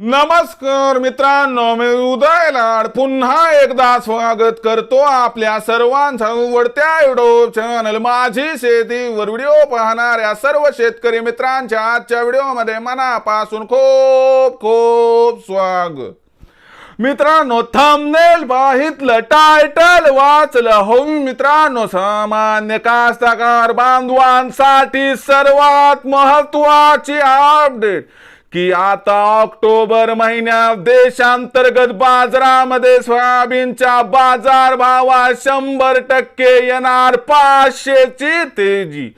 नमस्कार मित्रांनो मी उदय लाड. पुन्हा एकदा स्वागत करतो आपल्या सर्वांचा आवडत्या युट्यूब चॅनल माझी शेतीवर व्हिडिओ पाहणाऱ्या सर्व शेतकरी मित्रांच्या आजच्या व्हिडिओमध्ये मनापासून खूप खूप स्वागत मित्रांनो थंबनेल पाहितलं टायटल वाचलं. हो मित्रांनो सामान्य कास्तकार बांधवांसाठी सर्वात महत्वाची अपडेट की आता ऑक्टोबर महिन्यात देशांतर्गत बाजारामध्ये सोयाबीनच्या बाजार भावात शंभर टक्के येणार पाचशेची तेजी.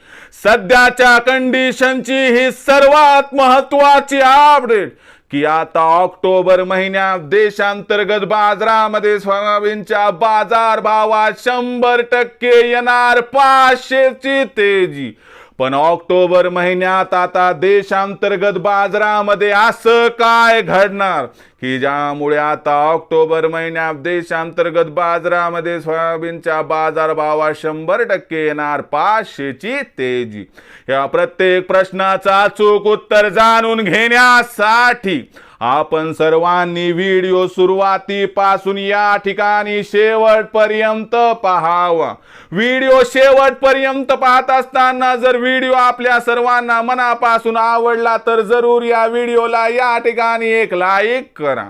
सध्याच्या कंडिशनची ही सर्वात महत्वाची अपडेट की आता ऑक्टोबर महिन्यात देशांतर्गत बाजारामध्ये सोयाबीनच्या बाजार भावात शंभर टक्के येणार पाचशेची तेजी. पण ऑक्टोबर महिन्यात आता देशांतर्गत बाजारामध्ये असं काय घडणार? की ज्यामुळे आता ऑक्टोबर महिन्यात देशांतर्गत बाजारामध्ये सोयाबीनच्या बाजारभावात शंभर टक्के येणार पाचशेची तेजी. या प्रत्येक प्रश्नाचा अचूक उत्तर जाणून घेण्यासाठी आपण सर्वांनी व्हिडिओ सुरुवातीपासून या ठिकाणी शेवटपर्यंत पाहावा. व्हिडिओ शेवटपर्यंत पाहत असताना जर व्हिडिओ आपल्या सर्वांना मनापासून आवडला तर जरूर या व्हिडिओला या ठिकाणी एक लाईक करा.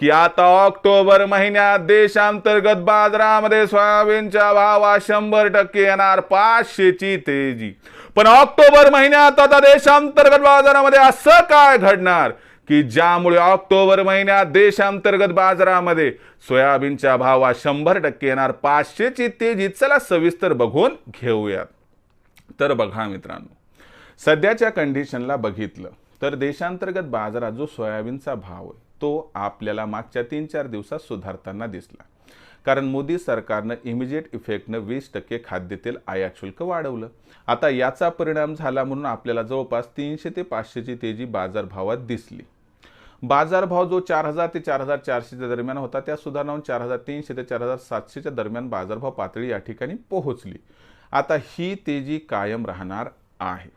की आता ऑक्टोबर महिन्यात देशांतर्गत बाजारामध्ये सोयाबीनच्या भावात शंभर टक्के येणार पाचशेची तेजी. पण ऑक्टोबर महिन्यात आता देशांतर्गत बाजारामध्ये असं काय घडणार की ज्यामुळे ऑक्टोबर महिन्यात देशांतर्गत बाजारामध्ये सोयाबीनच्या भावात शंभर टक्के येणार पाचशेची तेजी? चला सविस्तर बघून घेऊयात. तर बघा मित्रांनो सध्याच्या कंडिशनला बघितलं तर देशांतर्गत बाजारात जो सोयाबीनचा भाव आहे तो आपल्याला मागच्या तीन चार दिवसात सुधारताना दिसला. कारण मोदी सरकारनं इमिजिएट इफेक्टनं वीस टक्के खाद्यतेल आयात शुल्क वाढवलं. आता याचा परिणाम झाला म्हणून आपल्याला जवळपास तीनशे ते पाचशेची तेजी बाजारभावात दिसली. बाजारभाव जो चार हजार ते चार हजार चारशेच्या दरम्यान होता त्या सुधारणाहून चार हजार तीनशे ते चार हजार सातशेच्या दरम्यान बाजारभाव पातळी या ठिकाणी पोहोचली. आता ही तेजी कायम राहणार आहे.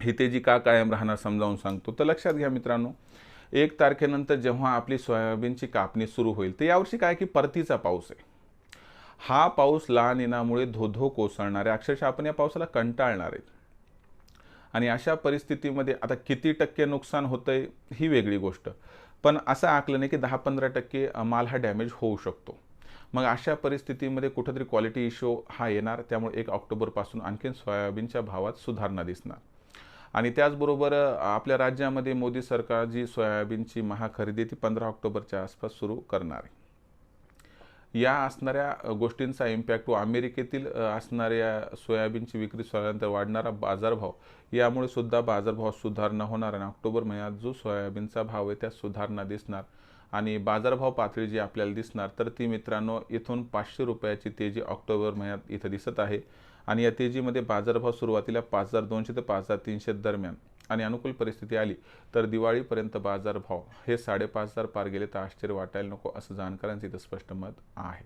ही तेजी का कायम राहणार समजावून सांगतो. तर लक्षात घ्या मित्रांनो एक तारखेनंतर जेव्हा आपली सोयाबीनची कापणी सुरू होईल तर यावर्षी काय की परतीचा पाऊस आहे. हा पाऊस लहान येण्यामुळे धोधो कोसळणार आहे. अक्षरशः आपण या पावसाला कंटाळणार आहे आणि अशा परिस्थितीमध्ये आता किती टक्के नुकसान होतंय ही वेगळी गोष्ट. पण असं आकलं नाही की दहा पंधरा टक्के माल हा डॅमेज होऊ शकतो. मग अशा परिस्थितीमध्ये कुठंतरी क्वालिटी इश्यू हा येणार त्यामुळे एक ऑक्टोबरपासून आणखीन सोयाबीनच्या भावात सुधारणा दिसणार. आणि त्याचबरोबर आपल्या राज्यामध्ये मोदी सरकार जी सोयाबीनची महाखरेदी ती पंधरा ऑक्टोबरच्या आसपास सुरू करणार आहे. या असणाऱ्या गोष्टींचा इम्पॅक्ट व अमेरिकेतील असणाऱ्या सोयाबीनची विक्री झाल्यानंतर वाढणारा बाजारभाव यामुळे सुद्धा बाजारभाव सुधारणा होणार आणि ऑक्टोबर महिन्यात जो सोयाबीनचा भाव आहे त्यात सुधारणा दिसणार. आणि बाजारभाव पातळी जी आपल्याला दिसणार तर ती मित्रांनो इथून पाचशे रुपयाची तेजी ऑक्टोबर महिन्यात इथं दिसत आहे आणि या तेजीमध्ये बाजारभाव सुरुवातीला पाच हजार दोनशे ते पाच हजार तीनशे दरम्यान. आणि अनुकूल परिस्थिती आली तर दिवाळीपर्यंत बाजारभाव हे साडेपाच हजार पार गेले तर आश्चर्य वाटायला नको असं जाणकारांचं इथं स्पष्ट मत आहे.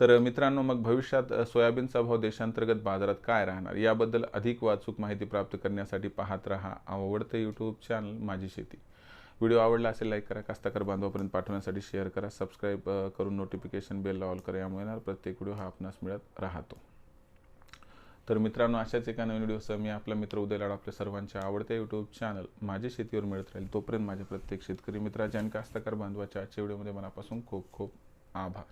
तर मित्रांनो मग भविष्यात सोयाबीनचा भाव देशांतर्गत बाजारात काय राहणार? याबद्दल अधिक वाचूक माहिती प्राप्त करण्यासाठी पाहत रहा आवडतं यूट्यूब चॅनल माझी शेती. व्हिडिओ आवडला असेल लाईक करा. कास्ताकार बांधवापर्यंत पाठवण्यासाठी शेअर करा. सबस्क्राईब करून नोटिफिकेशन बेल ऑल करा. यामुळे ना प्रत्येक व्हिडिओ हा आपणास मिळत राहतो. तर मित्रांनो अशाच एका नवीन व्हिडिओसह मी आपला मित्र उदय लाड आपल्या सर्वांच्या आवडत्या यूट्यूब चॅनल माझी शेतीवर मिळत राहील तोपर्यंत माझ्या प्रत्येक शेतकरी मित्राच्या आणि कास्तकार बांधवाच्या आजच्या व्हिडिओमध्ये मनापासून खूप खूप आभार.